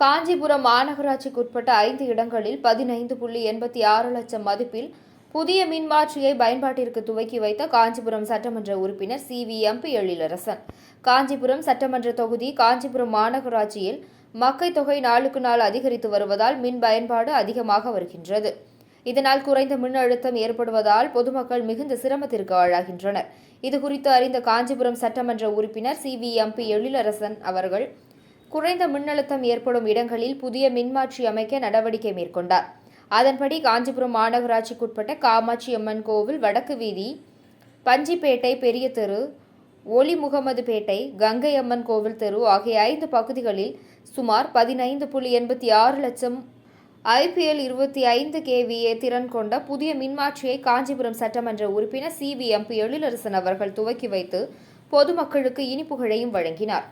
காஞ்சிபுரம் மாநகராட்சிக்குட்பட்ட ஐந்து இடங்களில் பதினைந்து புள்ளி எண்பத்தி ஆறு லட்சம் மதிப்பில் புதிய மின்மாற்றியை பயன்பாட்டிற்கு துவக்கி வைத்த காஞ்சிபுரம் சட்டமன்ற உறுப்பினர் C V MP Ezhilarasan. Kanchipuram சட்டமன்ற தொகுதி காஞ்சிபுரம் மாநகராட்சியில் மக்கள் தொகை நாளுக்கு நாள் அதிகரித்து வருவதால் மின் பயன்பாடு அதிகமாக வருகின்றது. இதனால் குறைந்த மின்னழுத்தம் ஏற்படுவதால் பொதுமக்கள் மிகுந்த சிரமத்திற்கு ஆளாகின்றனர். இதுகுறித்து அறிந்த காஞ்சிபுரம் சட்டமன்ற உறுப்பினர் சி வி எம்பி எழிலரசன் அவர்கள் குறைந்த மின்னழுத்தம் ஏற்படும் இடங்களில் புதிய மின்மாற்றி அமைக்க நடவடிக்கை மேற்கொண்டார். அதன்படி காஞ்சிபுரம் மாநகராட்சிக்குட்பட்ட காமாட்சி அம்மன் கோவில் வடக்கு வீதி பஞ்சிப்பேட்டை பெரிய தெரு ஒலி முகமதுபேட்டை கங்கை அம்மன் கோவில் தெரு ஆகிய ஐந்து பகுதிகளில் சுமார் பதினைந்து புள்ளி எண்பத்தி ஆறு லட்சம் ஐபிஎல் இருபத்தி ஐந்து கேவிஏ திறன் கொண்ட புதிய மின்மாற்றியை காஞ்சிபுரம் சட்டமன்ற உறுப்பினர் சி வி எம்பி எழிலரசன் அவர்கள் துவக்கி வைத்து பொதுமக்களுக்கு இனிப்புகளையும் வழங்கினார்.